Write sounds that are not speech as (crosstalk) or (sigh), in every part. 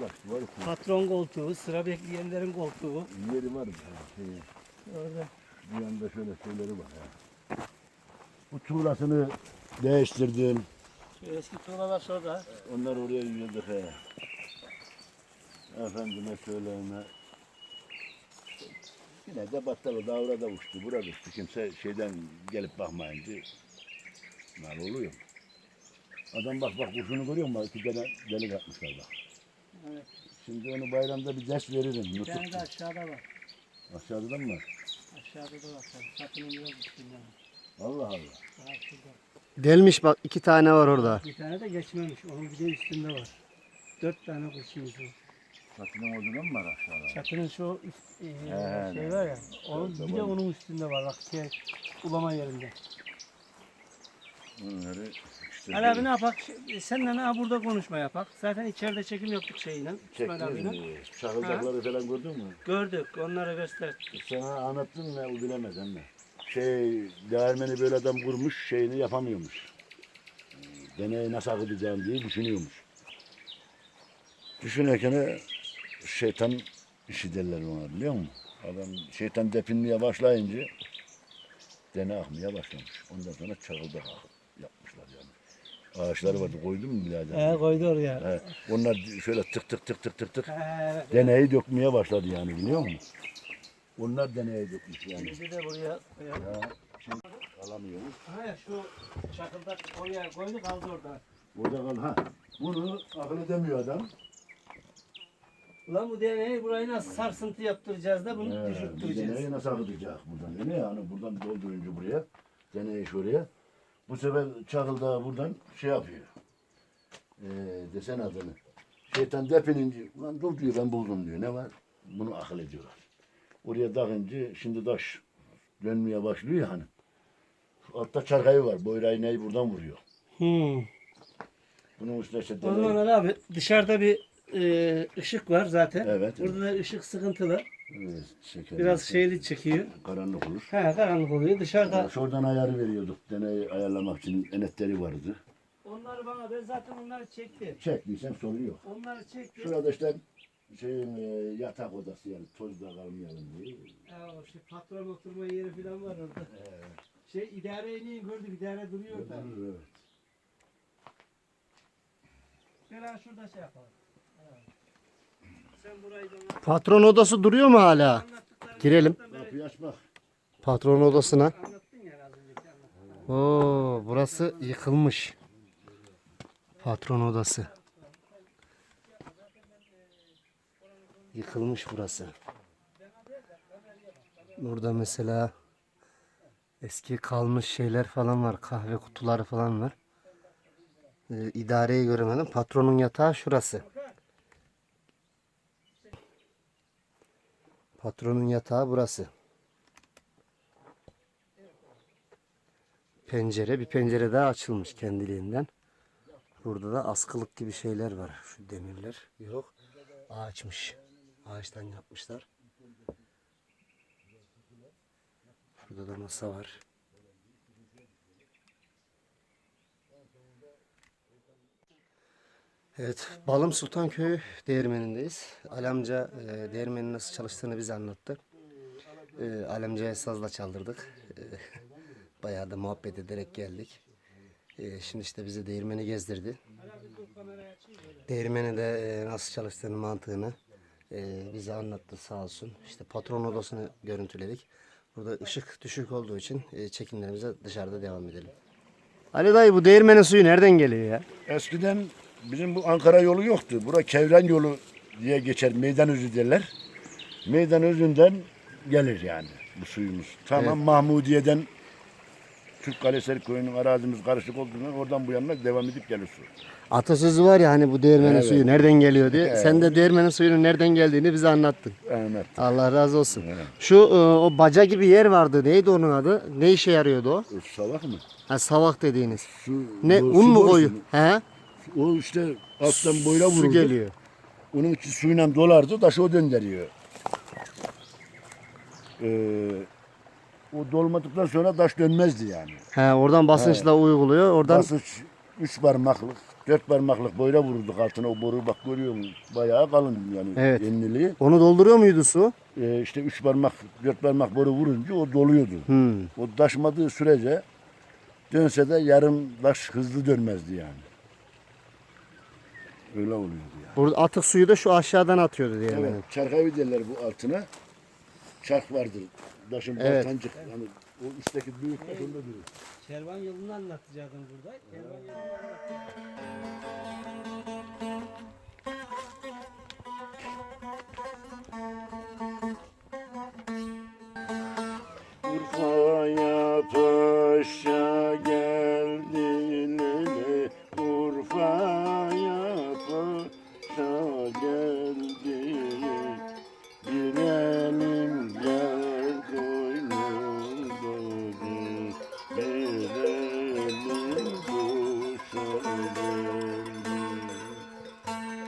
Bak var. ki, Patron koltuğu, sıra bekleyenlerin koltuğu. Yeri var mı? Şey, Orada. bir yanda şöyle şeyleri var ya. Bu tuğlasını değiştirdim. Şu eski tuğlalar şurada. Onlar oraya yürüdük he. Efendime söyleme. Yine de battalı davra da uçtu. Burada uçtu. Kimse şeyden gelip bakmayınca mal oluyor. Adam bak bak kuşunu görüyor musun? İki tane delik atmışlar bak. Evet. Şimdi onu bayramda bir ders veririm. Bir tane de aşağıda var. Aşağıda mı var? Aşağıda da var tabii. Çatının biraz üstünde. Allah Allah. Daha şurada. Delmiş bak iki tane var orada. Bir tane de geçmemiş. Onun bir de üstünde var. Dört tane kuşumuz var. Çatının odunu mu var aşağıda? Çatının şu üst, e, He, şey var ya. Onun, bir de onun üstünde var. Bak şey, ulama yerinde. Bunları işte Ali abi ne yapak? Şey, Senle ne burada konuşma yapak. Zaten içeride çekim yaptık şeyle. İsmail abiyle. çektiniz. Çakıldakları falan gördün mü? Gördük. Onları gösterdik. Sana anlattım ne o bilemez ama. Şey, değermeni böyle adam kurmuş, şeyini yapamıyormuş. Deneyi nasıl akıtacağım diye düşünüyormuş. Düşünürken de şeytan işi derler ona biliyor musun? Adam şeytan depinmeye başlayınca dene akmaya başlamış. Ondan sonra çakıldak ak- yapmışlar yani. Ağaçları vardı koydun mu birader? He koydu oraya. He, onlar şöyle tık tık tık tık tık tık He, deneyi dökmeye başladı yani biliyor musun? Onlar deneyi dökmüş yani. Bizi de buraya koyalım. Ya, şey alamıyoruz. Ha şu çakıldak oraya koydu kaldı orada. Burada kal ha. Bunu akıl edemiyor adam. Ulan bu deneyi burayı nasıl sarsıntı yaptıracağız da bunu Ee, bu düşürttüreceğiz. deneyi nasıl akıtacak buradan? Ne yani buradan doldurunca buraya. Deneyi şuraya. Bu sefer çakıldağı buradan şey yapıyor. Ee, desen adını. Şeytan depinince ulan dur diyor ben buldum diyor. Ne var? Bunu akıl ediyorlar. Oraya takınca şimdi taş dönmeye başlıyor hani. Altta çarkayı var. Boyra iğneyi buradan vuruyor. Hmm. Bunun üstüne işte O zaman Ali abi dışarıda bir e, ışık var zaten. Evet, Burada da ışık sıkıntılı. Evet, şeker. Biraz şeyli çekiyor. Karanlık olur. He karanlık oluyor. Dışarıda Ya Şuradan ayarı veriyorduk. Deneyi ayarlamak için enetleri vardı. onları bana ben zaten onları çektim. Çektiysem sorun yok. Onları çektim. Şurada işte şeyin e, yatak odası yani tozda kalmayalım diye. Ya o işte patron oturma yeri falan var orada. Şey idareyi niye gördük? İdare duruyor da. Evet. Ha şurada şey yapalım. Evet. Sen burayı bana Patron odası duruyor mu hala? Girelim. Kapıyı açmak. Patron odasına. Anlattın ya az önceki anlattın. Oo, burası yıkılmış. Patron odası. Yıkılmış burası. Burada mesela eski kalmış şeyler falan var. Kahve kutuları falan var. Ee, idareyi göremedim. Patronun yatağı şurası. Patronun yatağı burası. Pencere, bir pencere daha açılmış kendiliğinden. Burada da askılık gibi şeyler var. Şu demirler yok. Ağaçmış. Ağaçtan yapmışlar. Burada da masa var. Evet, Balım Sultanköy değirmenindeyiz. Alemca e, değirmenin nasıl çalıştığını bize anlattı. E, Alemca'ya sazla çaldırdık. E, (laughs) bayağı da muhabbet ederek geldik. E, şimdi işte bize değirmeni gezdirdi. Değirmeni de e, nasıl çalıştığını, mantığını e, bize anlattı sağ olsun. İşte patron odasını görüntüledik. Burada ışık düşük olduğu için e, çekimlerimize dışarıda devam edelim. Ali dayı bu değirmenin suyu nereden geliyor ya? Eskiden bizim bu Ankara yolu yoktu. Bura Kevren yolu diye geçer. Meydan özü derler. Meydan özünden gelir yani bu suyumuz. Tamam Mahmudiye'den Türk Kaleseri Köyü'nün arazimiz karışık olduğundan oradan bu yana devam edip gelir su. Atasözü var ya hani bu değirmenin Evet. suyu nereden geliyor diye. Evet. Sen de değirmenin suyunun nereden geldiğini bize anlattın. Evet. Allah razı olsun. Evet. Şu e, o baca gibi yer vardı. Neydi onun adı? Ne işe yarıyordu o? Savak mı? Ha savak dediğiniz. Su, Ne un su mu koyu? He? O işte alttan boyla vuruldu. Su geliyor. Onun içi suyla dolardı, taşı o döndürüyor. Ee, o dolmadıktan sonra taş dönmezdi yani. He oradan basınçla uyguluyor. Oradan Basınç üç parmaklık, Dört parmaklık boyla vururduk altına o boru bak görüyor musun? Bayağı kalın yani Evet. enliliği. Onu dolduruyor muydu su? Ee, işte üç parmak, dört parmak boru vurunca o doluyordu. Hmm. O taşmadığı sürece dönse de yarım taş hızlı dönmezdi yani. Öyle oluyordu yani. Burada atık suyu da şu aşağıdan atıyordu değirmenin. Evet, çarkavi derler bu altına. Çark vardır. Taşın Evet. balkancık. Yani o üstteki büyük taş onda durur. Kervan yolunu anlatacaktım burada. Kervan yolunu anlatacaktım.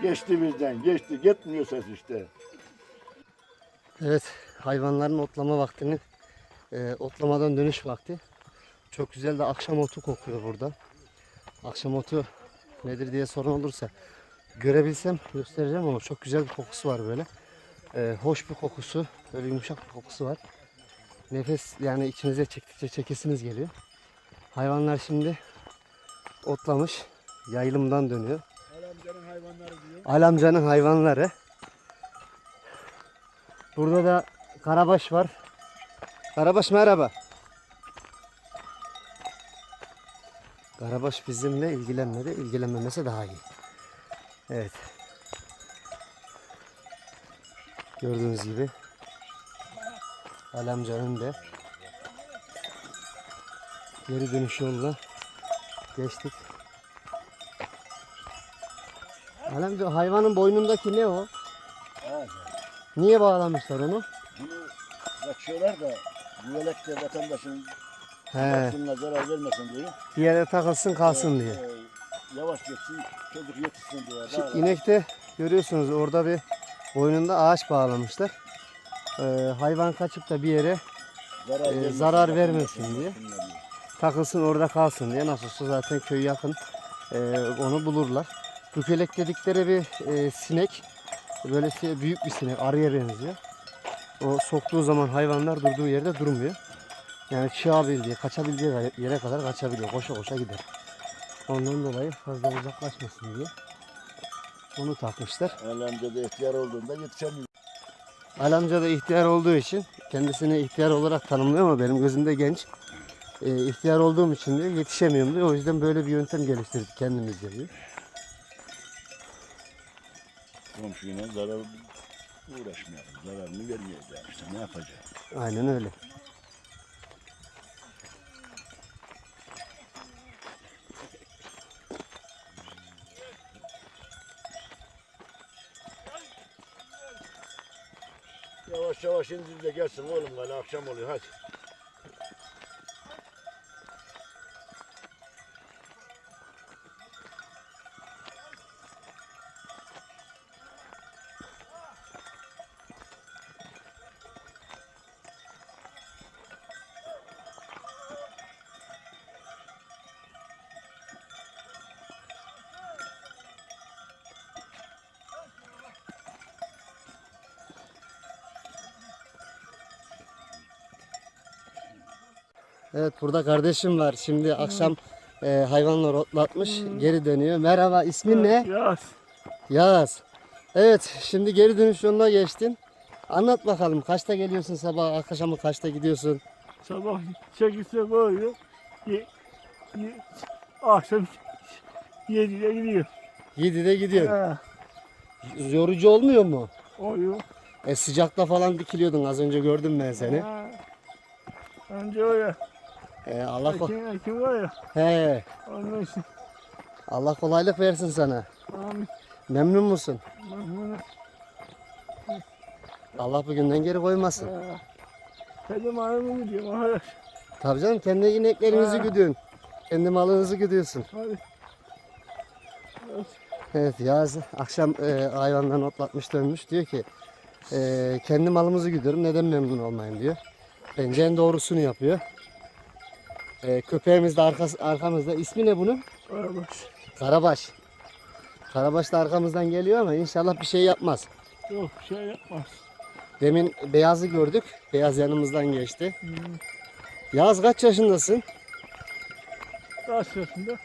Geçti bizden geçti gitmiyor ses işte. Evet, hayvanların otlama vaktini, e, otlamadan dönüş vakti. Çok güzel de akşam otu kokuyor burada. Akşam otu nedir diye sorun olursa görebilsem göstereceğim ama çok güzel bir kokusu var böyle. E, hoş bir kokusu, böyle yumuşak bir kokusu var. Nefes yani içinize çektikçe çekesiniz geliyor. Hayvanlar şimdi otlamış, yayılımdan dönüyor. Diyor. Alamcanın hayvanları. Burada da Karabaş var. Karabaş merhaba. Karabaş bizimle ilgilenmedi. İlgilenmemesi daha iyi. Evet. Gördüğünüz gibi Alamca önde. Geri dönüş yoluna geçtik. Alamca hayvanın boynundaki ne o? Niye bağlamışlar onu? bunu kaçıyorlar da güvelek de vatandaşın He, zarar vermesin diye. bir yere takılsın kalsın diye. Ee, yavaş geçsin, çocuk yetişsin diye. Şu Daha- inekte görüyorsunuz orada bir boynunda ağaç bağlamışlar. Ee, hayvan kaçıp da bir yere zarar, e, vermesin, zarar vatandaşın vermesin diye. takılsın orada kalsın diye. Nasılsa zaten köy yakın ee, onu bulurlar. Bükelek dedikleri bir e, sinek. Böyle şey- büyük bir sinek arıya benziyor. O soktuğu zaman hayvanlar durduğu yerde durmuyor. Yani çıkabildiği, kaçabildiği yere kadar kaçabiliyor. Koşa koşa gider. Ondan dolayı fazla uzaklaşmasın diye onu takmışlar. Alemde de ihtiyar olduğunda yetişemiyor. Alamca da ihtiyar olduğu için kendisini ihtiyar olarak tanımlıyor ama benim gözümde genç. Ee, ihtiyar olduğum için diyor yetişemiyorum diyor. O yüzden böyle bir yöntem geliştirdik kendimizce diyor. Komşuyla zarar uğraşmayalım. Zararını vermeyeceğiz yani işte ne yapacağız? Aynen öyle. Yavaş yavaş indir de gelsin oğlum galiba akşam oluyor hadi. Evet burada kardeşim var. Şimdi akşam e, hayvanlar otlatmış. Geri dönüyor. Merhaba ismin ne? Yaz. Yağız. Evet şimdi geri dönüş yoluna geçtin. Anlat bakalım kaçta geliyorsun sabah akşamı kaçta gidiyorsun? Sabah 8'de koyuyor. Ye, ye, akşam 7'de gidiyor. 7'de gidiyorsun. Ha, Yorucu olmuyor mu? oyuyor. E sıcakta falan dikiliyordun az önce gördüm ben seni. Ha. Önce o ya. E, Allah ko- ekin var ya. He, Onun için. Allah kolaylık versin sana. Amin. Memnun musun? Bunu Allah bugünden geri koymasın. ha, kedim hanımı gidiyorum arkadaş. Tabii canım kendi ineklerinizi Ha. güdüyorsun. Kendi malınızı güdüyorsun. Hadi. Evet Yağız akşam e, hayvandan otlatmış dönmüş. Diyor ki e, kendi malımızı güdüyorum neden memnun olmayayım diyor. Bence en doğrusunu yapıyor. E, köpeğimiz de arkası, arkamızda. İsmi ne bunun? Arabaş. Karabaş. Karabaş da arkamızdan geliyor ama inşallah bir şey yapmaz. Yok şey yapmaz. Demin Beyaz'ı gördük. Beyaz yanımızdan geçti. Yaz kaç yaşındasın? Kaç yaşında?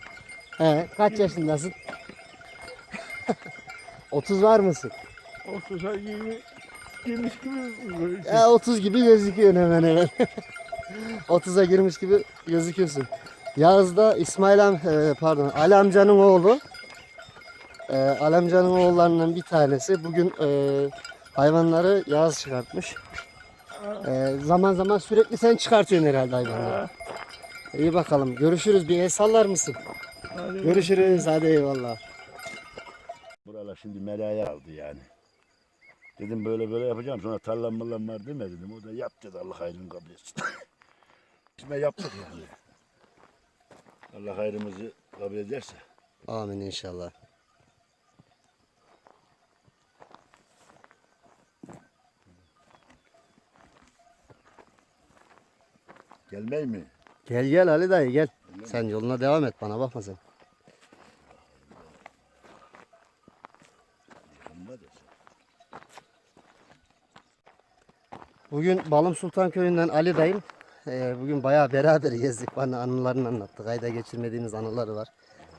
He, kaç yaşındasın? (laughs) 30 var mısın? 30'a 20 girmiş gibi Ya 30 gibi gözüküyorsun hemen hemen. (laughs) 30'a girmiş gibi gözüküyorsun. Yağız da İsmail am e, pardon Ali amcanın oğlu. E, Ali amcanın oğullarından bir tanesi. Bugün e, hayvanları Yağız çıkartmış. E, zaman zaman sürekli sen çıkartıyorsun herhalde hayvanları. İyi bakalım. Görüşürüz. Bir el sallar mısın? Hadi Görüşürüz. Hadi eyvallah. Buralar şimdi meraya aldı yani. Dedim böyle böyle yapacağım sonra tarlam mallam var deme dedim. O da yap dedi Allah hayrını kabul etsin. (laughs) Şimdi yaptık yani. Allah hayrımızı kabul ederse. Amin inşallah. Gelmey mi? Gel gel Ali dayı gel. Sen yoluna devam et bana bakma sen. Bugün Balım Sultan Köyü'nden Ali dayım. Ee, bugün bayağı beraber gezdik. Bana anılarını anlattı. Kayda geçirmediğimiz anıları var.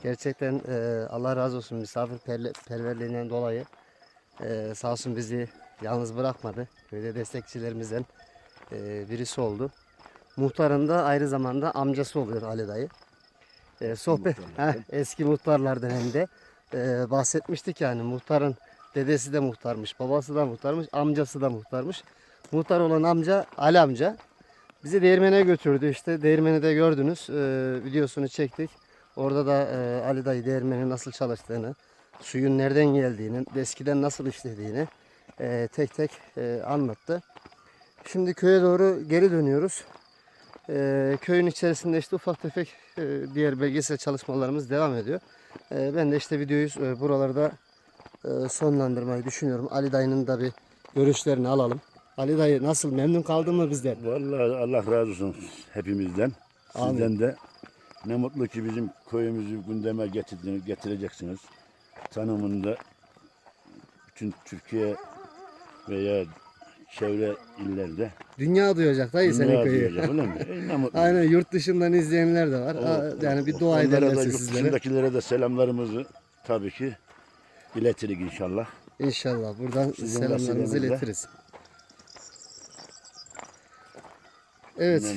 Gerçekten e, Allah razı olsun misafirperverliğinden dolayı e, sağ olsun bizi yalnız bırakmadı. Köyde destekçilerimizden e, birisi oldu. Muhtarın da ayrı zamanda amcası oluyor Ali dayı. E, sohbet. (laughs) Heh, eski muhtarlardan hem de e, bahsetmiştik yani muhtarın dedesi de muhtarmış, babası da muhtarmış, amcası da muhtarmış. Muhtar olan amca Ali amca bizi değirmene götürdü işte değirmeni de gördünüz e, videosunu çektik. Orada da e, Ali dayı değirmenin nasıl çalıştığını, suyun nereden geldiğini, eskiden nasıl işlediğini e, tek tek e, anlattı. Şimdi köye doğru geri dönüyoruz. E, köyün içerisinde işte ufak tefek e, diğer belgesel çalışmalarımız devam ediyor. E, ben de işte videoyu e, buralarda e, sonlandırmayı düşünüyorum. Ali dayının da bir görüşlerini alalım. Ali dayı nasıl memnun kaldın mı bizden? Vallahi Allah razı olsun hepimizden. Amin. Sizden de. Ne mutlu ki bizim köyümüzü gündeme getirdiniz, getireceksiniz. Tanımında bütün Türkiye veya çevre illerde Dünya duyacak dayı senin dünya köyü. duyacak, öyle mi? E, ne mutlu. (laughs) Aynen yurt dışından izleyenler de var. O- Yani bir dua ederlerse yurt sizlere. dışındakilere de selamlarımızı tabii ki iletirik inşallah. İnşallah buradan Sizin selamlarımızı iletiriz. Evet.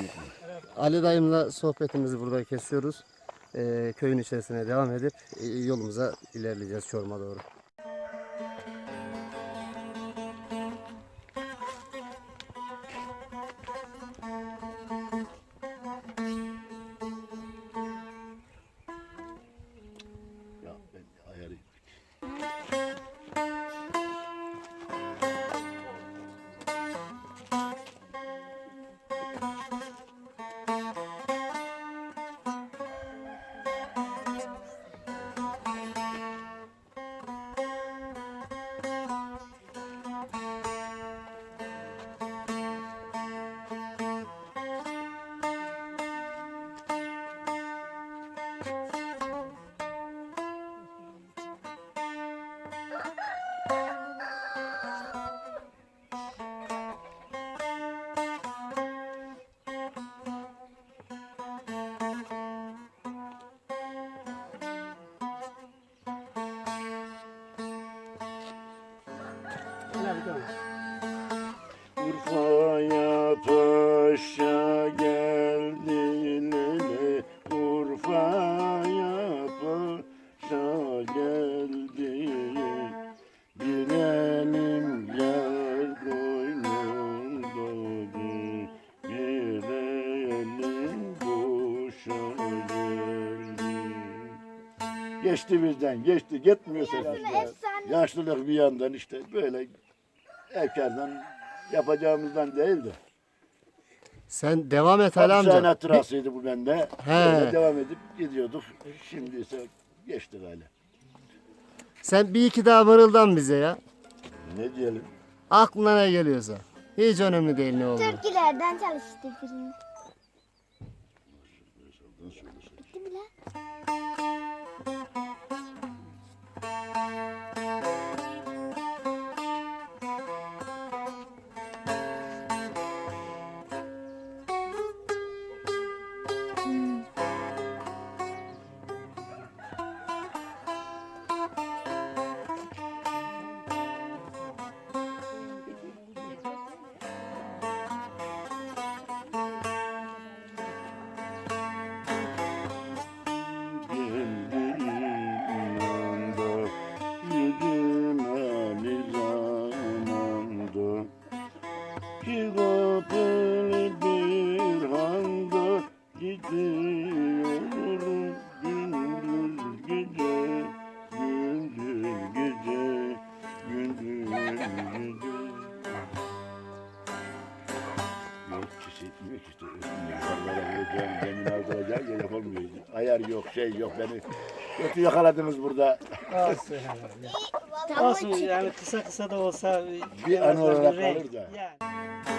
Ali dayımla sohbetimizi burada kesiyoruz. Ee, köyün içerisine devam edip e, yolumuza ilerleyeceğiz Çorum'a doğru. Geçti bizden geçti gitmiyor sesler. Yaşlılık bir yandan işte böyle efkardan yapacağımızdan değil de. Sen devam et Ali Hapishane amca. hatırasıydı bu bende. He. Böyle devam edip gidiyorduk. Şimdi ise geçti galiba. Sen bir iki daha mırıldan bize ya. Ne diyelim? Aklına ne geliyorsa. Hiç önemli değil ne oldu. Türkülerden çalıştı birini. Bitti mi lan? beni. Kötü yakaladınız burada. Olsun. Olsun yani kısa kısa da olsa. Bir an olarak kalır da. Yani.